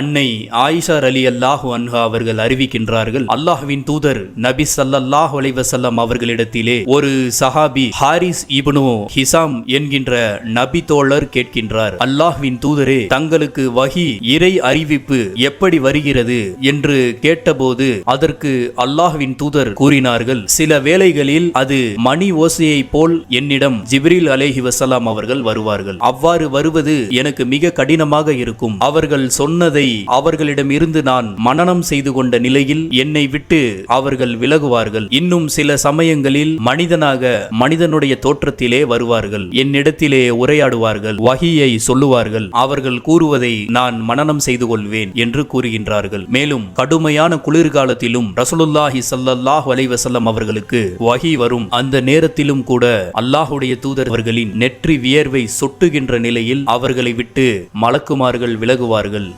அன்னை ஆயிஷார் அலி அல்லாஹு அன்ஹா அவர்கள் அறிவிக்கின்றார்கள் அல்லாஹ்வின் தூதர் நபி ஸல்லல்லாஹு அலைவசல்லம் அவர்களிடத்திலே ஒரு சஹாபி ஹாரிஸ் இபனு ஹிசாம் என்கின்ற நபி தோழர் கேட்கின்றார் அல்லாஹ்வின் தூதரே தங்களுக்கு வஹி இறை அறிவிப்பு எப்படி வருகிறது? என்று கேட்டபோது அதற்கு அல்லாஹ்வின் தூதர் கூறினார்கள் சில வேளைகளில் அது மணி ஓசையைப் போல் என்னிடம் ஜிப்ரில் அலைஹி வசலாம் அவர்கள் வருவார்கள். அவ்வாறு வருவது எனக்கு மிக கடினமாக இருக்கும். அவர்கள் சொன்னதை அவர்களிடம் இருந்து நான் மனனம் செய்து கொண்ட நிலையில் என்னை விட்டு அவர்கள் விலகுவார்கள். இன்னும் சில சமயங்களில் மனிதனாக மனிதனுடைய தோற்றத்திலே வருவார்கள். என்னிடத்திலே உரையாடுவார்கள் வகியை சொல்லுவார்கள். அவர்கள் கூறுவதை நான் மனனம் செய்து கொள்வேன் என்று கூறுகின்றார்கள். மேலும் கடுமையான குளிர்காலத்திலும் ரசூலுல்லாஹி சல்லாஹ் அலைஹி அவர்களுக்கு வகி வரும். அந்த நேரத்திலும் கூட அல்லாஹுடைய தூதர் அவர்களின் நெற்றி வியர்வை சொட்டுகின்ற நிலையில் அவர்களை விட்டு மலக்குமார்கள் விலகுவார்கள்.